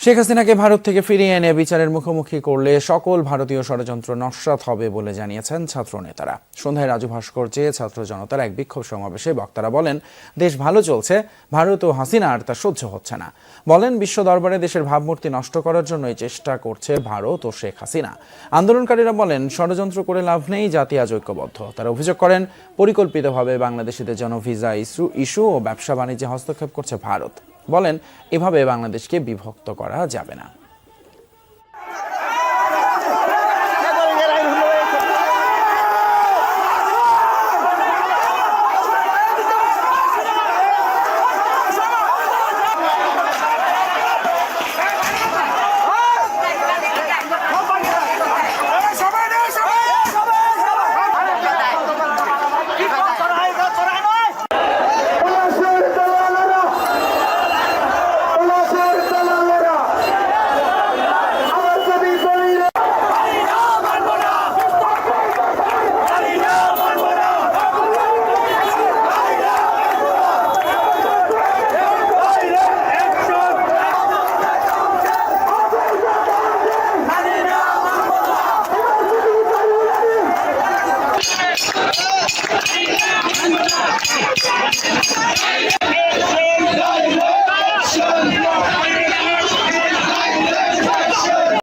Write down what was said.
শেখ হাসিনাকে ভারত থেকে ফিরিয়ে এনে বিচারের মুখোমুখি করলে সকল ভারতীয় ষড়যন্ত্র নস্যাৎ হবে বলে জানিয়েছেন ছাত্র নেতারা সন্ধ্যায় রাজু ভাস্কর্যে ছাত্র জনতার এক বিক্ষোভ সমাবেশে বক্তারা বলেন, দেশ ভালো চলছে, ভারত ও হাসিনা আর তা সহ্য হচ্ছে না। বলেন, বিশ্ব দরবারে দেশের ভাবমূর্তি নষ্ট করার জন্যই চেষ্টা করছে ভারত ও শেখ হাসিনা। আন্দোলনকারীরা বলেন, ষড়যন্ত্র করে লাভ নেই, জাতি আজ ঐক্যবদ্ধ। তারা অভিযোগ করেন, পরিকল্পিতভাবে বাংলাদেশিদের জন্য ভিসা ইস্যু ইস্যু ও ব্যবসা বাণিজ্যে হস্তক্ষেপ করছে ভারত। বলেন এভাবে বাংলাদেশকে বিভক্ত করা যাবে না।